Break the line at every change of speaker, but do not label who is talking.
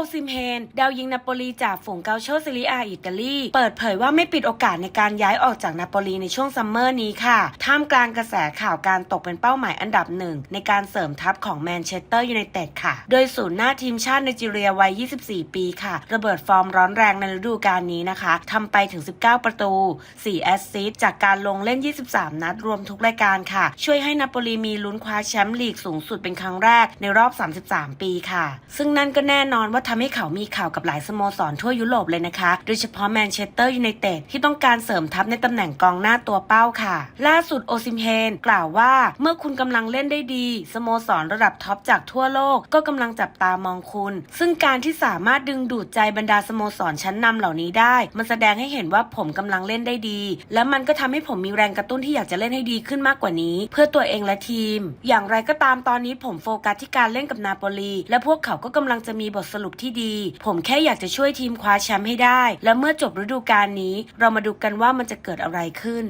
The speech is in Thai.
อซิมเฮนดาวยิงนาโปลีจากฝูงเกาโชซิลิอาอิตาลี เปิดเผยว่าไม่ปิดโอกาสในการย้ายออกจากนาโปลีในช่วงซัมเมอร์นี้ค่ะ ท่ามกลางกระแสข่าวการตกเป็นเป้าหมายอันดับหนึ่ง ในการเสริมทัพของแมนเชสเตอร์ยูไนเต็ดค่ะ โดยศูนย์หน้าทีมชาติไนจีเรียวัย 24 ปีค่ะ ระเบิดฟอร์มร้อนแรงในฤดูกาลนี้นะคะทำไปถึง 19 ประตู 4 แอสซิสต์จากการลงเล่น 23 นัดรวมทุกรายการค่ะ ช่วยให้นาโปลีมีลุ้นคว้าแชมป์ลีกสูงสุดเป็นครั้งแรกในรอบ 33 ปีค่ะ ซึ่งนั่นก็แน่นอนว่าทำให้เขามีข่าวกับหลายสโมสรทั่วยุโรปเลยนะคะ โดยเฉพาะแมนเชสเตอร์ยูไนเต็ดที่ต้องการเสริมทัพในตำแหน่งกองหน้าตัวเป้าค่ะ ล่าสุดโอซิมเฮนกล่าวว่าเมื่อคุณกำลังเล่นได้ดี สโมสรระดับท็อปจากทั่วโลกก็กำลังจับตามองคุณ ซึ่งการที่สามารถดึงดูดใจบรรดาสโมสรชั้นนำเหล่านี้ได้ มันแสดงให้เห็นว่าผมกำลังเล่นได้ดี และมันก็ทำให้ผมมีแรงกระตุ้นที่อยากจะเล่นให้ดีขึ้นมากกว่านี้ เพื่อตัวเองและทีม อย่างไรก็ตามตอนนี้ผมโฟกัสที่การเล่นกับนาโปลีและพวกเขาก็กำลังจะมีบทสรุปที่ดี ผมแค่อยากจะช่วยทีมคว้าแชมป์ให้ได้ และเมื่อจบฤดูกาลนี้ เรามาดูกันว่ามันจะเกิดอะไรขึ้น